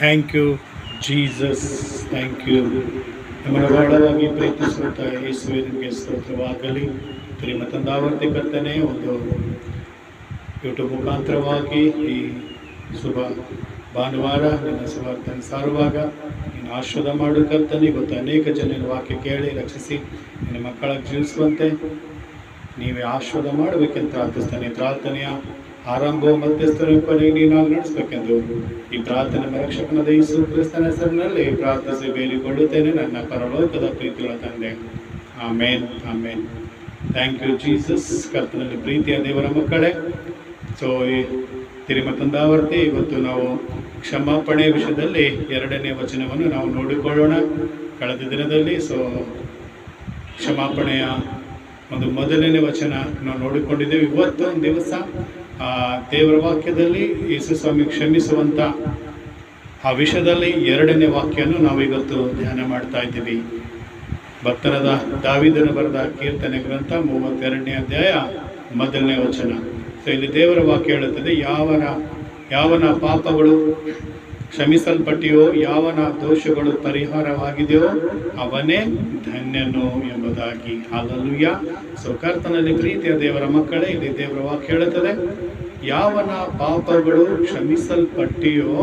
Thank you Jesus thank you ನಮ್ಮನ್ನು ಬಹಳವಾಗಿ ಪ್ರೀತಿಸುವಂಥ ಯೇಸುವೆ ನಿಮಗೆ ಸ್ತೋತ್ರವಾಗಲಿ. ಪ್ರೇಮ ತಂದಾವರ್ತಿ ಕರ್ತನೆ, ಒಂದು ಯೂಟ್ಯೂಬ್ ಮುಖಾಂತರವಾಗಿ ಈ ಶುಭ ಭಾನುವಾರ ನಿನ್ನ ಸುವಾರ್ತನ ಸಾರುವಾಗ ನೀನು ಆಶ್ವಾದ ಮಾಡು ಕರ್ತನೆ. ಇವತ್ತು ಅನೇಕ ಜನರ ವಾಕ್ಯ ಕೇಳಿ ರಕ್ಷಿಸಿ ನಿನ್ನ ಮಕ್ಕಳಾಗಿ ಜೀವಿಸುವಂತೆ ನೀವೇ ಆಶ್ವಾದ ಮಾಡಬೇಕೆಂತ ಪ್ರಾರ್ಥಿಸ್ತಾನೆ ಪ್ರಾರ್ಥನೆಯ ಆರಂಭ ಮಧ್ಯಸ್ಥರ ಕೊನೆಗೆ ನೀನಾಗಿ ನಡೆಸಬೇಕೆಂದು ಈ ಪ್ರಾರ್ಥನೆ ರಕ್ಷಕನ ಯೇಸು ಕ್ರಿಸ್ತನ ಹೆಸರಿನಲ್ಲಿ ಪ್ರಾರ್ಥಿಸಿ ಬೇಡಿಕೊಳ್ಳುತ್ತೇನೆ ನನ್ನ ಪರಲೋಕದ ಪ್ರೀತಿಗಳ ತಂದೆ. Amen amen. Thank you Jesus ಕರ್ತನಲ್ಲಿ ಪ್ರೀತಿಯ ದೇವರ ಮಕ್ಕಳೇ, ಸೊ ಈ ತಿರುಮತಂದಾವರ್ತಿ ಇವತ್ತು ನಾವು ಕ್ಷಮಾಪಣೆ ವಿಷಯದಲ್ಲಿ ಎರಡನೇ ವಚನವನ್ನು ನಾವು ನೋಡಿಕೊಳ್ಳೋಣ. ಕಳೆದ ದಿನದಲ್ಲಿ, ಸೊ ಕ್ಷಮಾಪಣೆಯ ಒಂದು ಮೊದಲನೇ ವಚನ ನಾವು ನೋಡಿಕೊಂಡಿದ್ದೇವೆ. ಇವತ್ತು ಒಂದು ದಿವಸ ದೇವರ ವಾಕ್ಯದಲ್ಲಿ ಯೇಸು ಸ್ವಾಮಿ ಕ್ಷಮಿಸುವಂತ ಆ ವಿಷಯದಲ್ಲಿ ಎರಡನೇ ವಾಕ್ಯವನ್ನು ನಾವು ಇವತ್ತು ಧ್ಯಾನ ಮಾಡ್ತಾ ಇದ್ದೀವಿ. ಭಕ್ತರದ ದಾವಿದನ ಬರೆದ ಕೀರ್ತನೆ ಗ್ರಂಥ ಮೂವತ್ತೆರಡನೇ ಅಧ್ಯಾಯ ಮೊದಲನೇ ವಚನ. ಸೊ ಇಲ್ಲಿ ದೇವರ ವಾಕ್ಯ ಹೇಳುತ್ತದೆ, ಯಾವನ ಯಾವನ ಪಾಪಗಳು ಕ್ಷಮಿಸಲ್ಪಟ್ಟಿಯೋ, ಯಾವನ ದೋಷಗಳು ಪರಿಹಾರವಾಗಿದೆಯೋ, ಅವನೇ ಧನ್ಯನು ಎಂಬುದಾಗಿ. ಹಾಲಲ್ಲುಯ್ಯ ಸೊ, ಕರ್ತನಲ್ಲಿ ಪ್ರೀತಿಯ ದೇವರ ಮಕ್ಕಳೇ, ಇಲ್ಲಿ ದೇವರ ವಾಕ್ಯ ಹೇಳುತ್ತದೆ, ಯಾವನ ಪಾಪಗಳು ಕ್ಷಮಿಸಲ್ಪಟ್ಟಿಯೋ,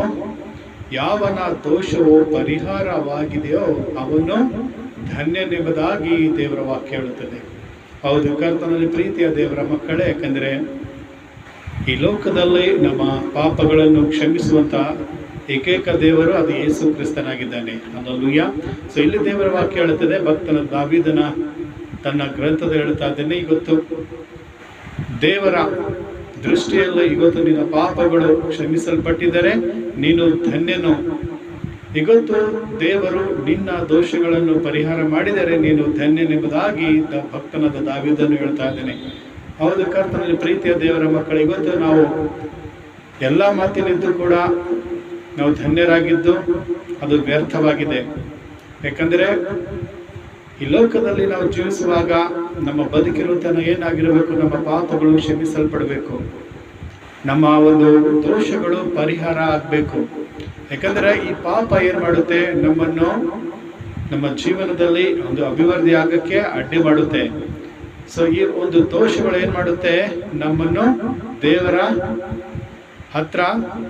ಯಾವನ ದೋಷವು ಪರಿಹಾರವಾಗಿದೆಯೋ, ಅವನು ಧನ್ಯನೆಂಬುದಾಗಿ ದೇವರ ವಾಕ್ಯ ಹೇಳುತ್ತದೆ. ಹೌದು, ಕರ್ತನಲ್ಲಿ ಪ್ರೀತಿಯ ದೇವರ ಮಕ್ಕಳೇ, ಯಾಕಂದರೆ ಈ ಲೋಕದಲ್ಲಿ ನಮ್ಮ ಪಾಪಗಳನ್ನು ಕ್ಷಮಿಸುವಂತ ಏಕೈಕ ದೇವರು ಅದು ಯೇಸು ಕ್ರಿಸ್ತನಾಗಿದ್ದಾನೆ. ಅನ್ನೋಲುಯ್ಯ ಸೊ ಇಲ್ಲಿ ದೇವರ ವಾಕ್ಯ ಹೇಳುತ್ತದೆ, ಭಕ್ತನ ದಾವಿದನ ತನ್ನ ಗ್ರಂಥದ ಹೇಳ್ತಾ ಇದ್ದೇನೆ ಇವತ್ತು ದೇವರ ದೃಷ್ಟಿಯಲ್ಲಿ ಇವತ್ತು ನಿನ್ನ ಪಾಪಗಳು ಕ್ಷಮಿಸಲ್ಪಟ್ಟಿದ್ದರೆ ನೀನು ಧನ್ಯನು. ಇವತ್ತು ದೇವರು ನಿನ್ನ ದೋಷಗಳನ್ನು ಪರಿಹಾರ ಮಾಡಿದರೆ ನೀನು ಧನ್ಯನೆಂಬುದಾಗಿ ಭಕ್ತನಾದ ದಾವಿದನ್ನು ಹೇಳ್ತಾ ಇದ್ದೇನೆ. ಹೌದು, ಕರ್ತನಲ್ಲಿ ಪ್ರೀತಿಯ ದೇವರ ಮಕ್ಕಳು ಇವತ್ತು ನಾವು ಎಲ್ಲ ಮಾತಿನಿಂದ ಕೂಡ ನಾವು ಧನ್ಯರಾಗಿದ್ದು ಅದು ವ್ಯರ್ಥವಾಗಿದೆ. ಯಾಕಂದರೆ ಈ ಲೋಕದಲ್ಲಿ ನಾವು ಜೀವಿಸುವಾಗ ನಮ್ಮ ಬದುಕಿರುವ ತನ ಏನಾಗಿರಬೇಕು, ನಮ್ಮ ಪಾಪಗಳು ಕ್ಷಮಿಸಲ್ಪಡಬೇಕು. ನಮ್ಮ ಒಂದು ದೋಷಗಳು ಪರಿಹಾರ ಆಗಬೇಕು. ಯಾಕಂದರೆ ಈ ಪಾಪ ಏನು ಮಾಡುತ್ತೆ? ನಮ್ಮನ್ನು ನಮ್ಮ ಜೀವನದಲ್ಲಿ ಒಂದು ಅಭಿವೃದ್ಧಿ ಆಗಕ್ಕೆ ಅಡ್ಡಿ ಮಾಡುತ್ತೆ. ಸೊ ಈ ಒಂದು ದೋಷಗಳು ಏನು ಮಾಡುತ್ತೆ? ನಮ್ಮನ್ನು ದೇವರ ಹತ್ರ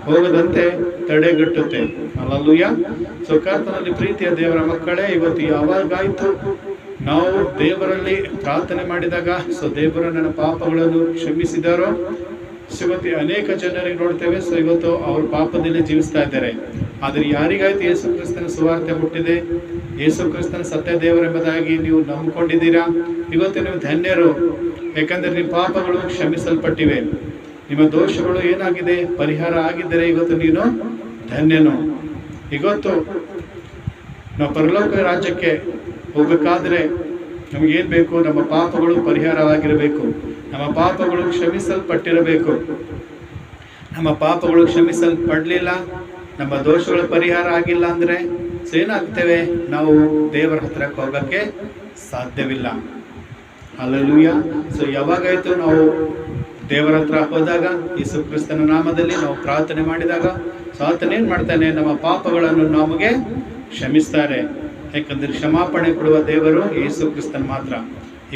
ಹೋಗದಂತೆ ತಡೆಗಟ್ಟುತ್ತೆ. ಅಲ್ಲಲ್ಲೂಯ್ಯ. ಸೊ, ಕರ್ತನಲ್ಲಿ ಪ್ರೀತಿಯ ದೇವರ ಮಕ್ಕಳೇ, ಇವತ್ತು ಯಾವಾಗಾಯಿತು ನಾವು ದೇವರಲ್ಲಿ ಪ್ರಾರ್ಥನೆ ಮಾಡಿದಾಗ, ಸೊ, ದೇವರು ನನ್ನ ಪಾಪಗಳನ್ನು ಕ್ಷಮಿಸಿದಾರೋ? ಸೊ, ಇವತ್ತು ಅನೇಕ ಜನರಿಗೆ ನೋಡ್ತೇವೆ. ಸೊ, ಇವತ್ತು ಅವ್ರ ಪಾಪದಲ್ಲಿ ಜೀವಿಸ್ತಾ ಇದ್ದಾರೆ. ಆದರೆ ಯಾರಿಗಾಯ್ತು ಯೇಸು ಕ್ರಿಸ್ತನ ಸುವಾರ್ತೆ ಹುಟ್ಟಿದೆ ಯೇಸು ಕ್ರಿಸ್ತನ ಸತ್ಯ ದೇವರೆಂಬುದಾಗಿ ನೀವು ನಂಬಿಕೊಂಡಿದ್ದೀರಾ? ಇವತ್ತು ನೀವು ಧನ್ಯರು. ಯಾಕಂದರೆ ನಿಮ್ಮ ಪಾಪಗಳು ಕ್ಷಮಿಸಲ್ಪಟ್ಟಿವೆ. ನಿಮ್ಮ ದೋಷಗಳು ಏನಾಗಿದೆ? ಪರಿಹಾರ ಆಗಿದ್ದರೆ ಇವತ್ತು ನೀನು ಧನ್ಯನು. ಇವತ್ತು ನಾವು ಪರಲೋಕ ರಾಜ್ಯಕ್ಕೆ ಹೋಗಬೇಕಾದ್ರೆ ನಮಗೇನು ಬೇಕು? ನಮ್ಮ ಪಾಪಗಳು ಪರಿಹಾರವಾಗಿರಬೇಕು. ನಮ್ಮ ಪಾಪಗಳು ಕ್ಷಮಿಸಲ್ಪಟ್ಟಿರಬೇಕು. ನಮ್ಮ ಪಾಪಗಳು ಕ್ಷಮಿಸಲ್ಪಡಲಿಲ್ಲ. ನಮ್ಮ ದೋಷಗಳು ಪರಿಹಾರ ಆಗಿಲ್ಲ ಅಂದರೆ ಏನಾಗ್ತೇವೆ? ನಾವು ದೇವರ ಹತ್ರಕ್ಕೆ ಹೋಗಕ್ಕೆ ಸಾಧ್ಯವಿಲ್ಲ. ಅಲ್ಲೂಯ್ಯ ಸೊ ಯಾವಾಗಾಯಿತು ನಾವು ದೇವರ ಹತ್ರ ಹೋದಾಗ ಯೇಸು ಕ್ರಿಸ್ತನ ನಾಮದಲ್ಲಿ ನಾವು ಪ್ರಾರ್ಥನೆ ಮಾಡಿದಾಗ ಸಾತನ ಏನು ಮಾಡ್ತಾನೆ? ನಮ್ಮ ಪಾಪಗಳನ್ನು ನಮಗೆ ಕ್ಷಮಿಸ್ತಾರೆ. ಯಾಕಂದ್ರೆ ಕ್ಷಮಾಪಣೆ ಕೊಡುವ ದೇವರು ಯೇಸು ಕ್ರಿಸ್ತನ್ ಮಾತ್ರ.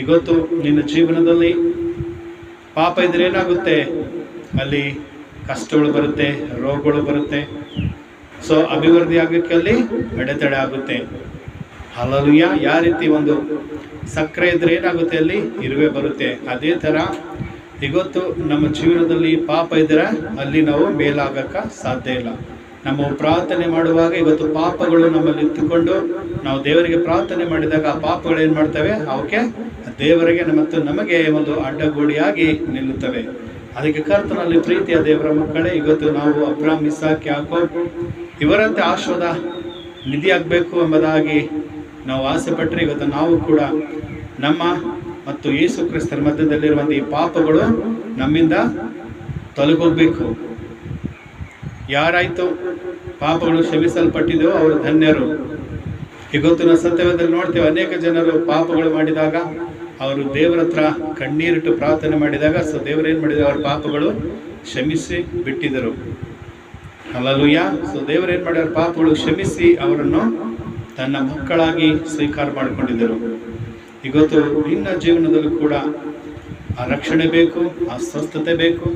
ಇವತ್ತು ನಿನ್ನ ಜೀವನದಲ್ಲಿ ಪಾಪ ಇದ್ರೆ ಏನಾಗುತ್ತೆ? ಅಲ್ಲಿ ಕಷ್ಟಗಳು ಬರುತ್ತೆ, ರೋಗಗಳು ಬರುತ್ತೆ. ಸೊ ಅಭಿವೃದ್ಧಿ ಆಗಕ್ಕೆ ಅಲ್ಲಿ ಅಡೆತಡೆ ಆಗುತ್ತೆ. ಹಲಲುಯ್ಯ ಯಾವ ರೀತಿ ಒಂದು ಸಕ್ಕರೆ ಇದ್ರೆ ಏನಾಗುತ್ತೆ ಅಲ್ಲಿ? ಇರುವೆ ಬರುತ್ತೆ. ಅದೇ ಥರ ಇವತ್ತು ನಮ್ಮ ಜೀವನದಲ್ಲಿ ಪಾಪ ಇದ್ದರೆ ಅಲ್ಲಿ ನಾವು ಮೇಲಾಗಕ್ಕ ಸಾಧ್ಯ ಇಲ್ಲ. ನಮ್ಮ ಪ್ರಾರ್ಥನೆ ಮಾಡುವಾಗ ಇವತ್ತು ಪಾಪಗಳು ನಮ್ಮಲ್ಲಿ ಇತ್ತುಕೊಂಡು ನಾವು ದೇವರಿಗೆ ಪ್ರಾರ್ಥನೆ ಮಾಡಿದಾಗ ಆ ಪಾಪಗಳು ಏನು ಮಾಡ್ತವೆ? ಅವಕ್ಕೆ ದೇವರಿಗೆ ಮತ್ತು ನಮಗೆ ಒಂದು ಅಡ್ಡಗೋಡಿಯಾಗಿ ನಿಲ್ಲುತ್ತವೆ. ಅದಕ್ಕೆ ಕರ್ತನಲ್ಲಿ ಪ್ರೀತಿಯ ದೇವರ ಮಕ್ಕಳೇ, ಇವತ್ತು ನಾವು ಅಬ್ರಾಮ್, ಇಸಾಕ್ ಯಾಕೋ ಇವರಂತೆ ಆಶ್ವದ ನಿಧಿಯಾಗಬೇಕು ಎಂಬುದಾಗಿ ನಾವು ಆಸೆ ಪಟ್ಟರೆ ಇವತ್ತು ನಾವು ಕೂಡ ನಮ್ಮ ಮತ್ತು ಯೇಸು ಕ್ರಿಸ್ತರ ಮಧ್ಯದಲ್ಲಿರುವಂಥ ಈ ಪಾಪಗಳು ನಮ್ಮಿಂದ ತೊಲಗೋಗ್ಬೇಕು. ಯಾರಾಯ್ತು ಪಾಪಗಳು ಕ್ಷಮಿಸಲ್ಪಟ್ಟಿದೆಯೋ ಅವರು ಧನ್ಯರು. ಇವತ್ತು ನಾವು ಸತ್ಯವಾದಲ್ಲಿ ನೋಡ್ತೇವೆ, ಅನೇಕ ಜನರು ಪಾಪಗಳು ಮಾಡಿದಾಗ ಅವರು ದೇವರ ಹತ್ರ ಕಣ್ಣೀರಿಟ್ಟು ಪ್ರಾರ್ಥನೆ ಮಾಡಿದಾಗ ಸೊ ಏನು ಮಾಡಿದ್ರು? ಅವ್ರ ಪಾಪಗಳು ಕ್ಷಮಿಸಿ ಬಿಟ್ಟಿದ್ದರು. ಅಲ್ಲಲುಯ್ಯ ಸೊ ದೇವರು ಏನ್ ಮಾಡ್ಯಾರ ಪಾಪಗಳು ಕ್ಷಮಿಸಿ ಅವರನ್ನು ತನ್ನ ಮಕ್ಕಳಾಗಿ ಸ್ವೀಕಾರ ಮಾಡಿಕೊಂಡಿದ್ದರು. ಇವತ್ತು ನಿನ್ನ ಜೀವನದಲ್ಲೂ ಕೂಡ ಆ ರಕ್ಷಣೆ ಬೇಕು, ಆ ಸ್ವಸ್ಥತೆ ಬೇಕು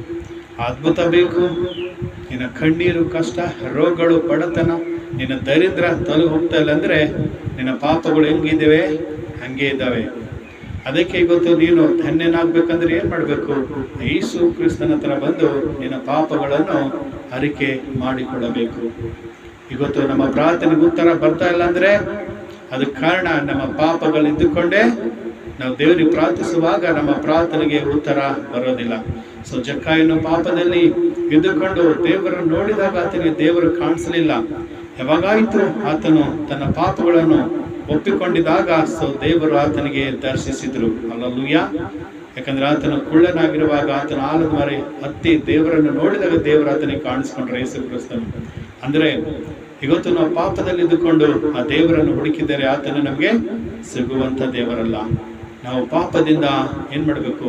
ಅದ್ಭುತ ಬೇಕು. ನಿನ್ನ ಕಣ್ಣೀರು ಕಷ್ಟ, ರೋಗಗಳು, ಬಡತನ, ನಿನ್ನ ದರಿದ್ರ ತಲು ಹೋಗ್ತಾ ಇಲ್ಲ ಅಂದರೆ ನಿನ್ನ ಪಾಪಗಳು ಹೆಂಗಿದ್ದಾವೆ? ಹಂಗೆ ಇದ್ದಾವೆ. ಅದಕ್ಕೆ ಇವತ್ತು ನೀನು ಧನ್ಯನಾಗ್ಬೇಕಂದ್ರೆ ಏನು ಮಾಡಬೇಕು? ಯೇಸು ಕ್ರಿಸ್ತನ ಹತ್ರ ಬಂದು ನಿನ್ನ ಪಾಪಗಳನ್ನು ಅರಿಕೆ ಮಾಡಿಕೊಡಬೇಕು ಇವತ್ತು ನಮ್ಮ ಪ್ರಾರ್ಥನೆಗೆ ಉತ್ತರ ಬರ್ತಾ ಇಲ್ಲ ಅಂದ್ರೆ ಅದಕ್ಕೆ ಕಾರಣ ನಮ್ಮ ಪಾಪಗಳಿದ್ದುಕೊಂಡೇ ನಾವು ದೇವರಿಗೆ ಪ್ರಾರ್ಥಿಸುವಾಗ ನಮ್ಮ ಪ್ರಾರ್ಥನೆಗೆ ಉತ್ತರ ಬರೋದಿಲ್ಲ. ಸೊ ಜಕ್ಕಾಯನ್ನು ಪಾಪದಲ್ಲಿ ಇದ್ದುಕೊಂಡು ದೇವರನ್ನು ನೋಡಿದಾಗ ಆತನಿಗೆ ದೇವರು ಕಾಣಿಸಲಿಲ್ಲ. ಯಾವಾಗಾಯಿತು ಆತನು ತನ್ನ ಪಾಪಗಳನ್ನು ಒಪ್ಪಿಕೊಂಡಿದಾಗ ಸೊ ದೇವರು ಆತನಿಗೆ ದರ್ಶಿಸಿದ್ರು. ಅಲ್ಲಲ್ಲೂಯ್ಯ ಯಾಕಂದ್ರೆ ಆತನು ಕುಳ್ಳನಾಗಿರುವಾಗ, ಆತನ ಆಲದ ಮರೆ ಹತ್ತಿ ದೇವರನ್ನು ನೋಡಿದಾಗ ದೇವರು ಆತನಿಗೆ ಕಾಣಿಸ್ಕೊಂಡ್ರೆ ಯೇಸು ಕ್ರಿಸ್ತನು. ಅಂದ್ರೆ ಇವತ್ತು ನಾವು ಪಾಪದಲ್ಲಿ ಇದ್ದುಕೊಂಡು ಆ ದೇವರನ್ನು ಹುಡುಕಿದರೆ ಆತನು ನಮಗೆ ಸಿಗುವಂತ ದೇವರಲ್ಲ. ನಾವು ಪಾಪದಿಂದ ಏನು ಮಾಡಬೇಕು?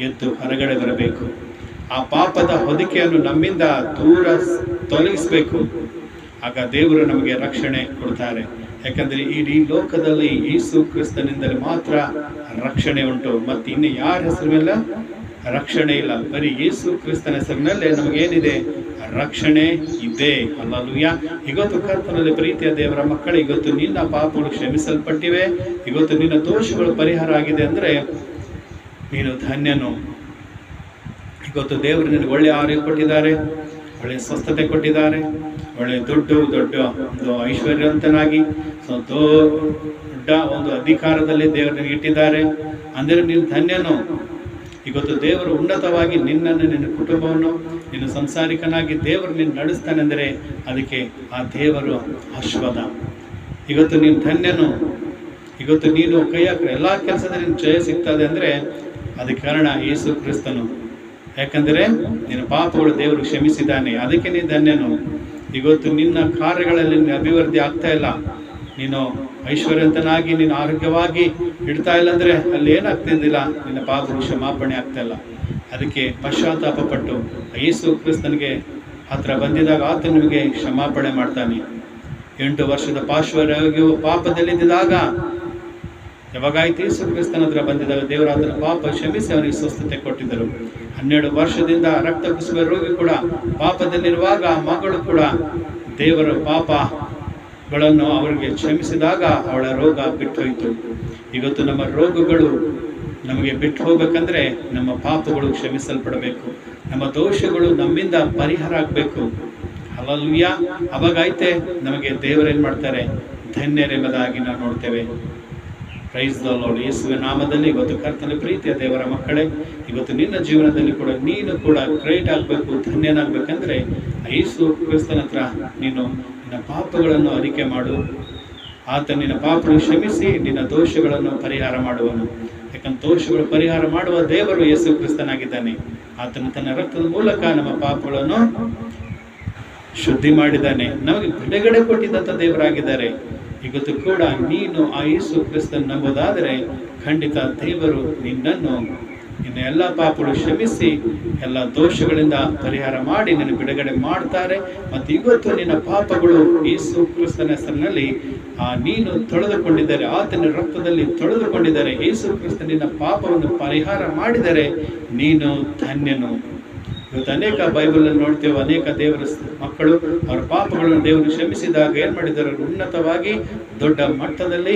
ಎದ್ದು ಹೊರಗಡೆ ಬರಬೇಕು. ಆ ಪಾಪದ ಹೊದಿಕೆಯನ್ನು ನಮ್ಮಿಂದ ದೂರ ತೊಲಗಿಸ್ಬೇಕು. ಆಗ ದೇವರು ನಮಗೆ ರಕ್ಷಣೆ ಕೊಡ್ತಾರೆ. ಯಾಕಂದ್ರೆ ಇಡೀ ಲೋಕದಲ್ಲಿ ಯೇಸು ಕ್ರಿಸ್ತನಿಂದಲೇ ಮಾತ್ರ ರಕ್ಷಣೆ ಉಂಟು. ಮತ್ತೆ ಇನ್ನು ಯಾರ ಹೆಸರು ಮೇಲೆ ರಕ್ಷಣೆ ಇಲ್ಲ. ಬರೀ ಯೇಸು ಕ್ರಿಸ್ತನ ಹೆಸರಿನಲ್ಲೇ ನಮಗೇನಿದೆ? ರಕ್ಷಣೆ ಇದೆ. ಅಲ್ಲಲ್ವಿಯ ಇವತ್ತು ಕರ್ತನಲ್ಲಿ ಪ್ರೀತಿಯ ದೇವರ ಮಕ್ಕಳು ಇವತ್ತು ನಿನ್ನ ಪಾಪಗಳು ಕ್ಷಮಿಸಲ್ಪಟ್ಟಿವೆ. ಇವತ್ತು ನಿನ್ನ ದೋಷಗಳು ಪರಿಹಾರ ಆಗಿದೆ ಅಂದರೆ ನೀನು ಧನ್ಯನು. ಇವತ್ತು ದೇವರು ನಿನಗೆ ಒಳ್ಳೆಯ ಆರೋಗ್ಯ ಕೊಟ್ಟಿದ್ದಾರೆ ಒಳ್ಳೆಯ ಸ್ವಸ್ಥತೆ ಕೊಟ್ಟಿದ್ದಾರೆ, ಒಳ್ಳೆ ದೊಡ್ಡ ದೊಡ್ಡ ಒಂದು ಐಶ್ವರ್ಯವಂತನಾಗಿ, ದೊಡ್ಡ ಒಂದು ಅಧಿಕಾರದಲ್ಲಿ ದೇವರು ಇಟ್ಟಿದ್ದಾರೆ. ಅಂದರೆ ನೀನು ಧನ್ಯನು. ಇವತ್ತು ದೇವರು ಉನ್ನತವಾಗಿ ನಿನ್ನನ್ನು ನಿನ್ನ ಕುಟುಂಬವನ್ನು, ನಿನ್ನ ಸಂಸಾರಿಕನಾಗಿ ದೇವರು ನಿನ್ನ ನಡೆಸ್ತಾನೆಂದರೆ ಅದಕ್ಕೆ ಆ ದೇವರು ಅಶ್ವದ ಇವತ್ತು ನೀನು ಧನ್ಯನು. ಇವತ್ತು ನೀನು ಕೈ ಹಾಕಿದ್ರೆ ಎಲ್ಲ ಕೆಲಸದಲ್ಲಿ ನಿನ್ನ ಜಯ ಸಿಗ್ತದೆ ಅಂದರೆ ಅದಕ್ಕೆ ಕಾರಣ ಯೇಸು ಕ್ರಿಸ್ತನು. ಯಾಕಂದರೆ ನಿನ್ನ ಪಾಪಗಳು ದೇವರು ಕ್ಷಮಿಸಿದ್ದಾನೆ. ಅದಕ್ಕೆ ನೀನು ಧನ್ಯನು. ಇವತ್ತು ನಿನ್ನ ಕಾರ್ಯಗಳಲ್ಲಿ ಅಭಿವೃದ್ಧಿ ಆಗ್ತಾ ಇಲ್ಲ. ನೀನು ಐಶ್ವರ್ಯವಂತನಾಗಿ ನೀನು ಆರೋಗ್ಯವಾಗಿ ಇಡ್ತಾ ಇಲ್ಲ ಅಂದರೆ ಅಲ್ಲಿ ಏನಾಗ್ತಿದ್ದಿಲ್ಲ ನಿನ್ನ ಪಾಪ ಕ್ಷಮಾಪಣೆ ಆಗ್ತಾ ಅದಕ್ಕೆ ಪಶ್ಚಾತ್ತಾಪ ಪಟ್ಟು ಯೇಸು ಕ್ರಿಸ್ತನಿಗೆ ಹತ್ರ ಬಂದಿದಾಗ ಆತ ನಿಮಗೆ ಕ್ಷಮಾಪಣೆ ಮಾಡ್ತಾನೆ. ಎಂಟು ವರ್ಷದ ಪಾರ್ಶ್ವರೋಗಿಯು ಪಾಪದಲ್ಲಿದ್ದಾಗ ಯಾವಾಗಾಯ್ತು ಯೇಸು ಕ್ರಿಸ್ತನ ಹತ್ರ ಬಂದಿದ್ದಾಗ ದೇವರು ಆತನ ಪಾಪ ಕ್ಷಮಿಸಿ ಅವನಿಗೆ ಸ್ವಸ್ಥತೆ ಕೊಟ್ಟಿದ್ದರು. ಹನ್ನೆರಡು ವರ್ಷದಿಂದ ರಕ್ತ ಕುಸುವ ರೋಗಿ ಕೂಡ ಪಾಪದಲ್ಲಿರುವಾಗ ಮಗಳು ಕೂಡ ದೇವರ ಪಾಪಗಳನ್ನು ಅವರಿಗೆ ಕ್ಷಮಿಸಿದಾಗ ಅವಳ ರೋಗ ಬಿಟ್ಟೋಯಿತು. ಇವತ್ತು ನಮ್ಮ ರೋಗಗಳು ನಮಗೆ ಬಿಟ್ಟು ಹೋಗಬೇಕಂದ್ರೆ ನಮ್ಮ ಪಾಪಗಳು ಕ್ಷಮಿಸಲ್ಪಡಬೇಕು. ನಮ್ಮ ದೋಷಗಳು ನಮ್ಮಿಂದ ಪರಿಹಾರ ಆಗಬೇಕು. ಅಲ್ಲಲ್ವಿಯ ಅವಾಗೈತೆ ನಮಗೆ ದೇವರೇನು ಮಾಡ್ತಾರೆ? ಧನ್ಯರೆಂಬುದಾಗಿ ನಾವು ನೋಡ್ತೇವೆ. ಪ್ರೈಸ್ ದ ಲಾರ್ಡ್ ಯೇಸುವಿನ ನಾಮದಲ್ಲಿ ಇವತ್ತು ಕರ್ತನ ಪ್ರೀತಿಯ ದೇವರ ಮಕ್ಕಳೇ, ಇವತ್ತು ನಿನ್ನ ಜೀವನದಲ್ಲಿ ಕೂಡ ನೀನು ಕೂಡ ಗ್ರೇಟ್ ಆಗಬೇಕು, ಧನ್ಯನಾಗಬೇಕಂದ್ರೆ ಯೇಸು ಕ್ರಿಸ್ತನ ಹತ್ರ ನೀನು ನಿನ್ನ ಪಾಪಗಳನ್ನು ಅರಿಕೆ ಮಾಡು. ಆತ ನಿನ್ನ ಪಾಪಗಳನ್ನು ಕ್ಷಮಿಸಿ, ನಿನ್ನ ದೋಷಗಳನ್ನು ಪರಿಹಾರ ಮಾಡುವನು. ಯಾಕಂದ್ರೆ ದೋಷಗಳು ಪರಿಹಾರ ಮಾಡುವ ದೇವರು ಯೇಸು ಕ್ರಿಸ್ತನಾಗಿದ್ದಾನೆ. ಆತನು ತನ್ನ ರಕ್ತದ ಮೂಲಕ ನಮ್ಮ ಪಾಪಗಳನ್ನು ಶುದ್ಧಿ ಮಾಡಿದ್ದಾನೆ. ನಮಗೆ ಬಿಡುಗಡೆ ಕೊಟ್ಟಿದ್ದಂಥ ದೇವರಾಗಿದ್ದಾರೆ. ಇವತ್ತು ಕೂಡ ನೀನು ಆ ಯೇಸು ಕ್ರಿಸ್ತನ್ ನಂಬೋದಾದರೆ ಖಂಡಿತ ದೇವರು ನಿನ್ನನ್ನು ನಿನ್ನ ಎಲ್ಲ ಪಾಪಗಳು ಕ್ಷಮಿಸಿ, ಎಲ್ಲ ದೋಷಗಳಿಂದ ಪರಿಹಾರ ಮಾಡಿ ನಿನ್ನ ಬಿಡುಗಡೆ ಮಾಡ್ತಾರೆ. ಮತ್ತು ಇವತ್ತು ನಿನ್ನ ಪಾಪಗಳು ಯೇಸು ಕ್ರಿಸ್ತನ ಹೆಸರಿನಲ್ಲಿ, ಆ, ನೀನು ತೊಳೆದುಕೊಂಡಿದ್ದಾರೆ, ಆತನ ರಕ್ತದಲ್ಲಿ ತೊಳೆದುಕೊಂಡಿದ್ದಾರೆ, ಯೇಸು ಕ್ರಿಸ್ತ ನಿನ್ನ ಪಾಪವನ್ನು ಪರಿಹಾರ ಮಾಡಿದರೆ, ನೀನು ಧನ್ಯನು. ಇವತ್ತು ಅನೇಕ ಬೈಬಲ್ ನೋಡ್ತೇವೆ, ಅನೇಕ ದೇವರ ಮಕ್ಕಳು ಅವರ ಪಾಪಗಳನ್ನು ದೇವರು ಕ್ಷಮಿಸಿದಾಗ ಏನು ಮಾಡಿದ್ದಾರೆ ಉನ್ನತವಾಗಿ ದೊಡ್ಡ ಮಟ್ಟದಲ್ಲಿ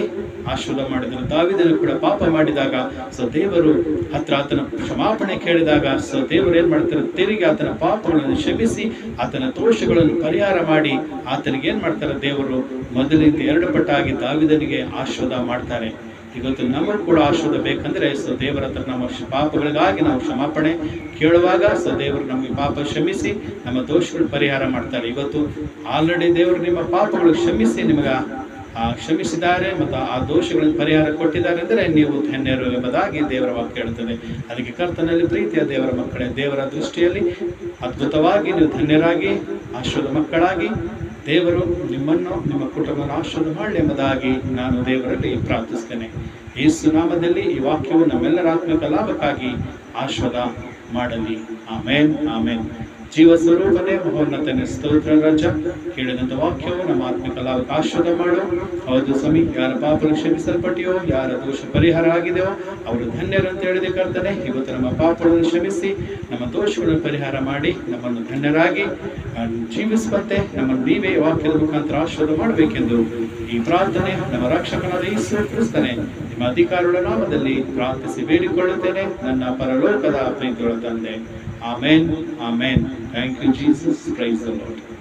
ಆಶೀರ್ವಾದ ಮಾಡಿದರು. ದಾವಿದನು ಕೂಡ ಪಾಪ ಮಾಡಿದಾಗ ಸೊ ದೇವರು ಹತ್ರ ಆತನ ಕ್ಷಮಾಪಣೆ ಕೇಳಿದಾಗ ಸೊ ದೇವರು ಏನು ಮಾಡ್ತಾರೆ? ತಿರುಗಿ ಆತನ ಪಾಪಗಳನ್ನು ಕ್ಷಮಿಸಿ ಆತನ ದೋಷಗಳನ್ನು ಪರಿಹಾರ ಮಾಡಿ ಆತನಿಗೆ ಏನು ಮಾಡ್ತಾರೆ? ದೇವರು ಮೊದಲಿಂದ ಎರಡು ಪಟ್ಟಾಗಿ ದಾವಿದನಿಗೆ ಆಶೀರ್ವಾದ ಮಾಡ್ತಾರೆ. ಇವತ್ತು ನಮಗೂ ಕೂಡ ಆಶೀರ್ವಾದ ಬೇಕಂದ್ರೆ ಸ ದೇವರ ಹತ್ರ ನಮ್ಮ ಪಾಪಗಳಿಗಾಗಿ ನಾವು ಕ್ಷಮಾಪಣೆ ಕೇಳುವಾಗ ದೇವರು ನಮಗೆ ಪಾಪ ಕ್ಷಮಿಸಿ, ನಮ್ಮ ದೋಷಗಳು ಪರಿಹಾರ ಮಾಡ್ತಾರೆ. ಇವತ್ತು ಆಲ್ರೆಡಿ ದೇವರು ನಿಮ್ಮ ಪಾಪಗಳು ಕ್ಷಮಿಸಿ ನಿಮಗೆ, ಆ, ಕ್ಷಮಿಸಿದ್ದಾರೆ ಮತ್ತು ಆ ದೋಷಗಳನ್ನು ಪರಿಹಾರ ಕೊಟ್ಟಿದ್ದಾರೆ ಅಂದರೆ ನೀವು ಧನ್ಯರು ಎಂಬುದಾಗಿ ದೇವರ ವಾಕ್ಯ ಹೇಳುತ್ತದೆ. ಅದಕ್ಕೆ ಕರ್ತನಲ್ಲಿ ಪ್ರೀತಿಯ ದೇವರ ಮಕ್ಕಳೇ, ದೇವರ ದೃಷ್ಟಿಯಲ್ಲಿ ಅದ್ಭುತವಾಗಿ ನೀವು ಧನ್ಯರಾಗಿ ಆಶ್ವದ ಮಕ್ಕಳಾಗಿ ದೇವರು ನಿಮ್ಮನ್ನು ನಿಮ್ಮ ಕುಟುಂಬನ ಮಾಡಲಿ ಎಂಬುದಾಗಿ ನಾನು ದೇವರಲ್ಲಿ ಪ್ರಾರ್ಥಿಸ್ತೇನೆ ಈ ನಾಮದಲ್ಲಿ ಈ ವಾಕ್ಯವು ನಮ್ಮೆಲ್ಲರ ಆತ್ಮಕಲಾಭಕ್ಕಾಗಿ ಲಾಭಕ್ಕಾಗಿ ಮಾಡಲಿ. ಆಮೇನ್ ಆಮೇನ್. ಜೀವ ಸ್ವರೂಪನೇ ಮಹೋನ್ನತನೇ ಸ್ತೋತ್ರ ರಜ. ಕೇಳಿದಂಥ ವಾಕ್ಯವು ನಮ್ಮ ಆತ್ಮಿಕ ಲಾಭಕ್ಕೆ ಮಾಡು. ಹೌದು ಸ್ವಾಮಿ, ಯಾರ ಪಾಪಗಳು ಕ್ಷಮಿಸಲ್ಪಟ್ಟಿಯೋ, ಯಾರ ದೋಷ ಪರಿಹಾರ ಆಗಿದೆಯೋ, ಅವರು ಧನ್ಯರು ಅಂತ ಹೇಳಿದೆ ಕರ್ತನೆ. ಇವತ್ತು ನಮ್ಮ ಪಾಪಗಳನ್ನು ಕ್ಷಮಿಸಿ, ನಮ್ಮ ದೋಷಗಳನ್ನು ಪರಿಹಾರ ಮಾಡಿ, ನಮ್ಮನ್ನು ಧನ್ಯರಾಗಿ ಜೀವಿಸುವಂತೆ ನಮ್ಮನ್ನು ನೀವೇ ವಾಕ್ಯದ ಮುಖಾಂತರ ಆಶೀರ್ವಾದ ಮಾಡಬೇಕೆಂದು ಈ ಪ್ರಾರ್ಥನೆ ನಮ್ಮ ರಕ್ಷಕನಾದ ಈಶ್ವರ ಕ್ರಿಸ್ತನೆ, ನಿಮ್ಮ ಅಧಿಕಾರಗಳ ನಾಮದಲ್ಲಿ ಪ್ರಾರ್ಥಿಸಿ ಬೇಡಿಕೊಳ್ಳುತ್ತೇನೆ. ನನ್ನ ಪರಲೋಕದ ಪ್ರೀತಿಗಳ ತಂದೆ. Amen. Amen. Thank you, Jesus. Praise the Lord.